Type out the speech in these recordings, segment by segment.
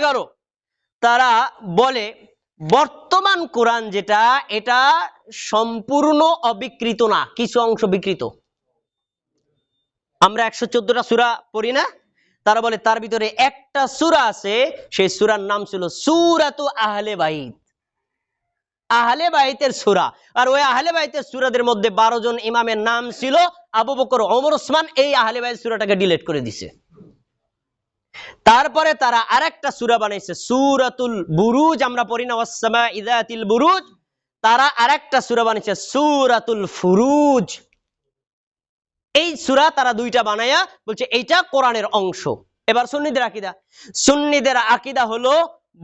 এগারো। তারা বলে, বর্তমান কোরআন যেটা, এটা সম্পূর্ণ অবিকৃত না, কিছু অংশ বিকৃত। আমরা একশো চোদ্দটা সুরা পড়ি না? তারা বলে, তার ভিতরে একটা সুরা আছে, সেই সুরার নাম ছিল সুরাতু আহলে বাইত। আহলে বাইতের সুরা। আর ওই আহলে বাইতের সুরাদের মধ্যে বারো জন ইমামের নাম ছিল আবু বকর, ওমর, ওসমান, এই আহলে বাইত সুরাটাকে ডিলিট করে দিছে। তারপরে তারা আরেকটা সুরা বানাইছে, সুরাতুল বুরুজ, আমরা পড়ি না, ওয়াসসামা ইদাতিল বুরুজ, তারা আরেকটা সুরা বানিয়েছে সুরাতুল ফুরুজ। এই সুরা তারা দুইটা বানায়া বলছে, এইটা কোরআনের অংশ। এবার সুন্নিদের আকিদা। সুন্নিদের আকিদা হলো,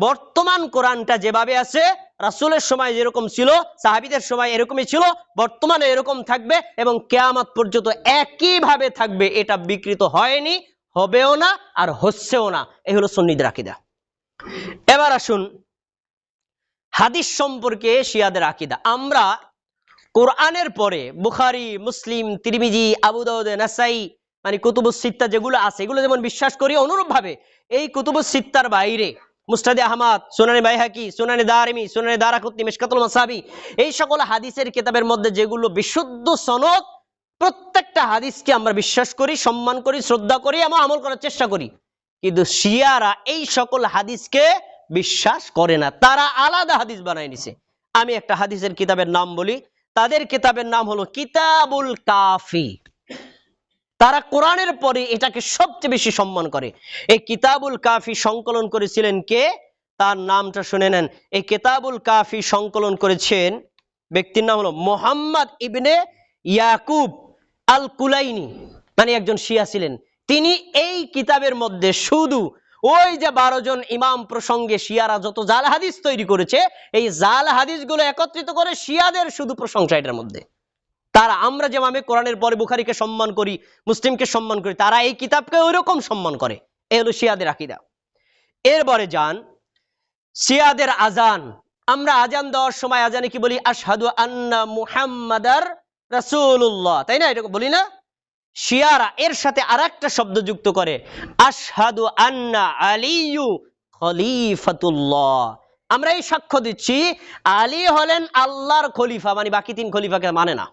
বর্তমান কোরআনটা যেভাবে আছে, রাসুলের সময় যেরকম ছিল, সাহাবীদের সময় এরকমই ছিল, বর্তমানে এরকম থাকবে এবং কেয়ামত পর্যন্ত একইভাবে থাকবে, এটা বিকৃত হয়নি। হবেও না আর হচ্ছেও না। এই হলো সুন্নিদের আকিদা। এবার আসুন হাদিস সম্পর্কে শিয়াদের আকিদা। আমরা কোরআনের পরে বুখারি, মুসলিম, তিরমিজি, আবু দাউদ, নাসাই মানে কুতুবুস সিত্তা যেগুলো আছে, এগুলো যেমন বিশ্বাস করি অনুরূপ ভাবে এই কুতুবুস সিত্তার বাইরে মুস্তাদে আহমদ, সোনানি বাইহাকি, সোনানি দারিমি, সোনানি দারাকুতনি মিশকাতুল মাসাবি, এই সকল হাদিসের কিতাবের মধ্যে যেগুলো বিশুদ্ধ সনদ প্রত্যেকটা হাদিসকে আমরা বিশ্বাস করি, সম্মান করি, শ্রদ্ধা করি এবং আমল করার চেষ্টা করি। কিন্তু শিয়ারা এই সকল হাদিসকে বিশ্বাস করে না। তারা আলাদা হাদিস বানায় নিছে। আমি একটা হাদিসের কিতাবের নাম বলি। তাদের কিতাবের নাম হলো কিতাবুল কাফি। তারা কোরআনের পরে এটাকে সবচেয়ে বেশি সম্মান করে। এই কিতাবুল কাফি সংকলন করেছিলেন কে? তার নামটা শুনে নেন। এই কিতাবুল কাফি সংকলন করেছেন ব্যক্তির নাম হলো মোহাম্মদ ইবনে ইয়াকুব। আল কুলাইনি মানে একজন শিয়া ছিলেন। তিনি এই কিতাবের মধ্যে শুধু ওই যে বারো জন ইমাম প্রসঙ্গে শিয়ারা যত জাল হাদিস তৈরি করেছে, এই জাল হাদিসগুলো একত্রিত করে শিয়াদের শুধু প্রশংসা এটার মধ্যে। তারা, আমরা যেভাবে কোরআনের পরে বুখারিকে সম্মান করি, মুসলিমকে সম্মান করি, তারা এই কিতাবকে ওইরকম সম্মান করে। এ হলো শিয়াদের আকিদা। এরপরে যান, শিয়াদের আজান আমরা আজান দেওয়ার সময় আজানে কি বলি? আশহাদু আন্না মুহাম্মাদার রাসূলুল্লাহ, তাই না? এটা বলি না? শিয়ারা এর সাথে আরেকটা শব্দ যুক্ত করে, আশহাদু আন্না আলিয়ু খলিফাতুল্লাহ। আমরা এই সাক্ষ্য দিচ্ছি, আলী হলেন আল্লাহর খলিফা মানে বাকি তিন খলিফাকে মানে না।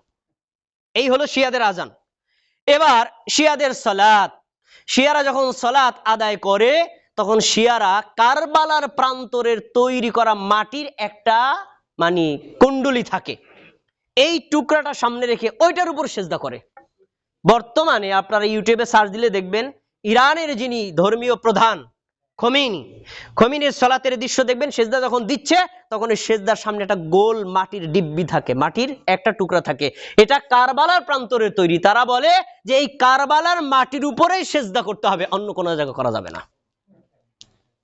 এই হলো শিয়াদের আজান এবার শিয়াদের সালাত। শিয়ারা যখন সালাত আদায় করে, তখন শিয়ারা কারবালার প্রান্তরের তৈরি করা মাটির একটা মানে কুণ্ডলি থাকে। এই টুকরাটা সামনে রেখে ওইটার উপর সেজদা করে। বর্তমানে আপনারা ইউটিউবে সার্চ দিলে দেখবেন, ইরানের যিনি ধর্মীয় প্রধান, খমিনি, খমিনের সলাতের দৃশ্য দেখবেন, সেজদা যখন দিচ্ছে, তখন ওই সেজদার সামনে একটা গোল মাটির ডিব্বি থাকে, মাটির একটা টুকরা থাকে। এটা কারবালার প্রান্তরে তৈরি। তারা বলে যে এই কারবালার মাটির উপরেই সেজদা করতে হবে, অন্য কোনো জায়গা করা যাবে না।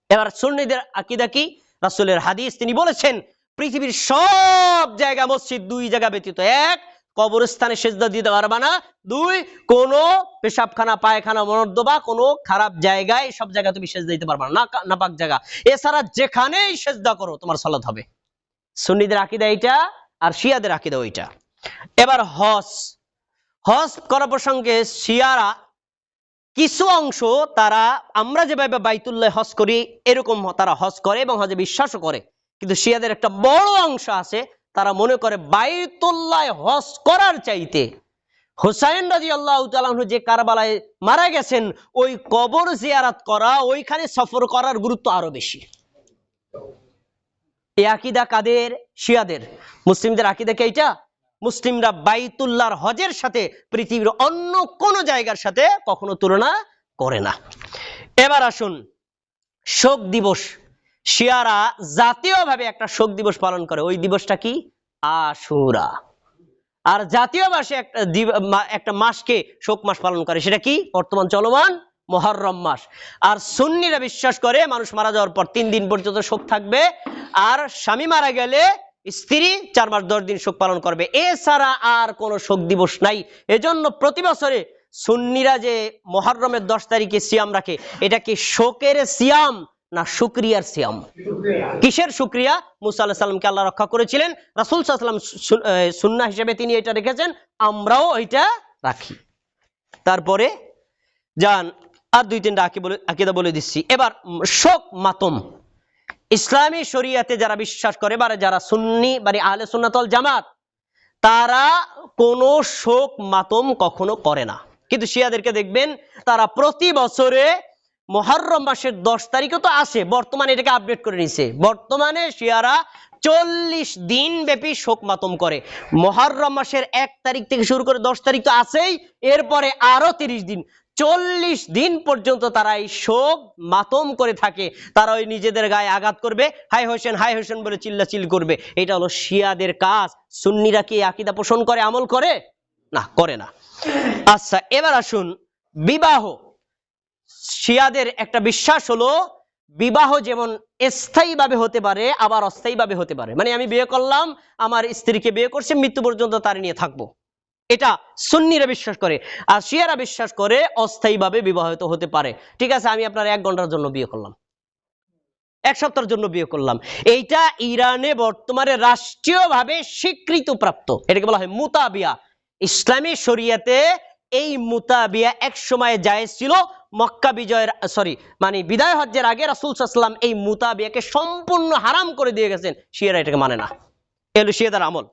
এবার সুন্নিদের আকিদা কি? রাসূলের হাদিস তিনি বলেছেন পৃথিবীর সব জায়গা মসজিদ দুই জায়গা ব্যতীত এক। কবরস্থানে সেজদা দিতে পারবা না। দুই, কোন পেশাবখানা, পায়খানা মনর্দবা কোনো খারাপ জায়গায় সব জায়গায় তুমি সেজদা দিতে পারবা না। নাপাক জায়গা। এছাড়া যেখানেই সেজদা করো, তোমার সালাত হবে। সুন্নিদের আকিদা এইটা, আর শিয়াদের আকিদা ওইটা। এবার হজ। হজ করা প্রসঙ্গে শিয়ারা কিছু অংশ তারা, আমরা যেভাবে বাইতুল্লাহ হজ করি, এরকম তারা হজ করে এবং হজে বিশ্বাসও করে। কিন্তু শিয়াদের একটা বড় অংশ আছে, তারা মনে করে বাইতুল্লাহ হজ করার চাইতে। হুসাইন রাজি আল্লাহ যে কারবালায় মারা গেছেন, ওই কবর জিয়ারাত করা, ওইখানে সফর করার গুরুত্ব আরও বেশি। আকিদা কাদের? শিয়াদের। মুসলিমদের আকিদা কে এইটা? মুসলিমরা বাইতুল্লাহর হজের সাথে পৃথিবীর অন্য কোন জায়গার সাথে কখনো তুলনা করে না। এবার আসুন শোক দিবস শিয়ারা জাতীয়ভাবে একটা শোক দিবস পালন করে। ওই দিবসটা কি? আশুরা। আর জাতীয় মাসে একটা একটা মাসকে শোক মাস পালন করে। সেটা কি? বর্তমান চলমান মহরম মাস। আর সুন্নিরা বিশ্বাস করে মানুষ মারা যাওয়ার পর তিন দিন পর্যন্ত শোক থাকবে। আর স্বামী মারা গেলে স্ত্রী চার মাস দশ দিন শোক পালন করবে। এছাড়া আর কোনো শোক দিবস নাই। এজন্য প্রতি বছরে সুন্নিরা যে মহরমের দশ তারিখে সিয়াম রাখে, এটা কি শোকের সিয়াম? না শুক্রিয়ার সিয়াম। কিসের শুক্রিয়া? মুসা আল্লাহ সাল্লামকে আল্লাহ রক্ষা করেছিলেন। রাসুল সাল্লাম সুন্না হিসেবে তিনি এটা রেখেছেন। আমরাও এটা রাখি। তারপরে যান আর দুই তিনটা আকি বলে আকিদা বলে দিচ্ছি। এবার শোক মাতম। ইসলামী শরিয়াতে যারা বিশ্বাস করে বা যারা সুন্নি মানে আহলে সুন্নাতল জামাত, তারা কোনো শোক মাতম কখনো করে না। কিন্তু শিয়াদেরকে দেখবেন, তারা প্রতি বছরে মহরম মাসের দশ তারিখে তো আসে বর্তমানে এটাকে আপডেট করে নিছে বর্তমানে শিয়ারা চল্লিশ দিন ব্যাপী শোক মাতম করে। মহরম মাসের এক তারিখ থেকে শুরু করে দশ তারিখ তো আছেই, এরপরে আরও তিরিশ দিন। চল্লিশ দিন পর্যন্ত তারা এই শোক মাতম করে থাকে। তারা ওই নিজেদের গায়ে আঘাত করবে হাই হোসেন হাই হোসেন বলে চিল্লাচিল করবে। এটা হলো শিয়াদের কাজ। সুন্নিরা কি আকিদা পোষণ করে, আমল করে? না করে না। আচ্ছা এবার আসুন বিবাহ। শিয়াদের একটা বিশ্বাস হলো, বিবাহ যেমন স্থায়ীভাবে হতে পারে, আবার অস্থায়ীভাবে হতে পারে। মানে আমি বিয়ে করলাম, আমার স্ত্রীকে বিয়ে করছে, মৃত্যু পর্যন্ত তার নিয়ে থাকব। এটা সুন্নিরা বিশ্বাস করে। আর শিয়ারা বিশ্বাস করে অস্থায়ীভাবে বিবাহিত হতে পারে। ঠিক আছে, আমি আপনার এক ঘণ্টার জন্য বিয়ে করলাম। এক সপ্তাহের জন্য বিয়ে করলাম। এইটা ইরানে বর্তমানে রাষ্ট্রীয়ভাবে স্বীকৃত প্রাপ্ত এটাকে বলা হয় মুতাবিয়া। ইসলামী শরিয়াতে এই মুতাবিয়া এক সময় জায়েজ ছিল মক্কা বিজয়ের সরি মানে বিদায় হজ্জের আগে রাসুল সাল্লাম এই মুতাবিয়াকে সম্পূর্ণ হারাম করে দিয়ে গেছেন। শিয়ারা এটাকে মানে না। এলো শিয়াদের আমল।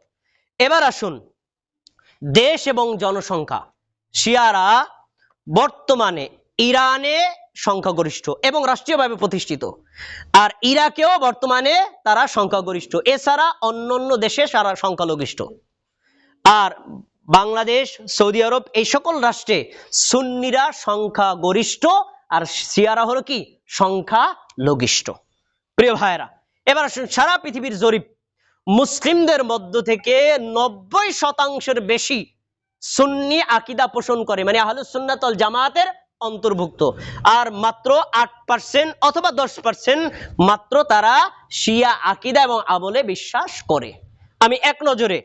এবার আসুন, দেশ এবং জনসংখ্যা। শিয়ারা বর্তমানে ইরানে সংখ্যাগরিষ্ঠ এবং রাষ্ট্রীয়ভাবে প্রতিষ্ঠিত। আর ইরাকেও বর্তমানে তারা সংখ্যাগরিষ্ঠ। এছাড়া অন্যান্য দেশে সারা সংখ্যালঘিষ্ঠ। আর বাংলাদেশ, সৌদি আরব, এই সকল রাষ্ট্রে সুন্নিরা সংখ্যা গরিষ্ঠ আর শিয়ারা হলো কি? সংখ্যা লঘিষ্ঠ প্রিয় ভাইরা এবার আসুন সারা পৃথিবীর জরিপ। মুসলিমদের মধ্য থেকে নব্বই শতাংশের বেশি সুন্নি আকিদা পোষণ করে মানে আহলুস সুন্নাতল জামাতের অন্তর্ভুক্ত। আর মাত্র আট পার্সেন্ট অথবা দশ পার্সেন্ট মাত্র তারা শিয়া আকিদা এবং আমলে বিশ্বাস করে। আমি এক নজরে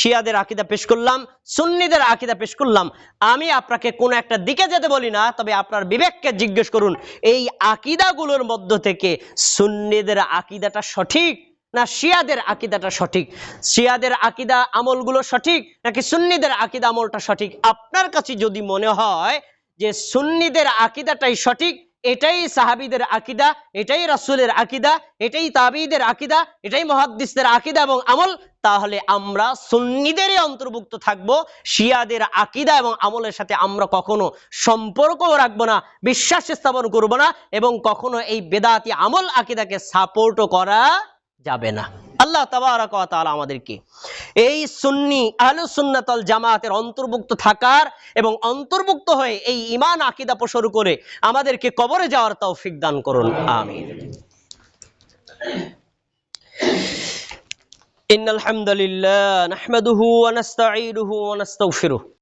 শিয়াদের আকিদা পেশ করলাম, সুন্নিদের আকিদা পেশ করলাম। আমি আপনাকে কোন একটা দিকে যেতে বলি না, তবে আপনার বিবেককে জিজ্ঞেস করুন, এই আকিদাগুলোর মধ্য থেকে সুন্নিদের আকিদাটা সঠিক না শিয়াদের আকিদাটা সঠিক? শিয়াদের আকিদা আমলগুলো সঠিক নাকি সুন্নিদের আকিদা আমলটা সঠিক? আপনার কাছে যদি মনে হয় যে সুন্নিদের আকিদাটাই সঠিক এটাই সাহাবিদের আকিদা, এটাই রাসূলের আকিদা, এটাই তাবিদের আকিদা, এটাই মহাদ্দিসদের আকিদা এবং আমল। তাহলে আমরা সুন্নিদেরই অন্তর্ভুক্ত থাকব, শিয়াদের আকিদা এবং আমলের সাথে আমরা কখনো সম্পর্কও রাখব না, বিশ্বাস স্থাপন করব না এবং কখনো এই বেদাতি আমল আকিদাকে সাপোর্টও করা যাবে না। আল্লাহ তাবারাক আমাদেরকে এই সুন্নি আহলুস সুন্নাতল জামাতের অন্তর্ভুক্ত থাকার এবং অন্তর্ভুক্ত হয়ে এই ঈমান আকীদা পোষণ করে আমাদেরকে কবরে যাওয়ার তৌফিক দান করুন, আমিন। ইন্নাল হামদুলিল্লাহ, নাহমাদুহু ওয়া নাস্তাঈনুহু ওয়া নাস্তাগফিরুহ।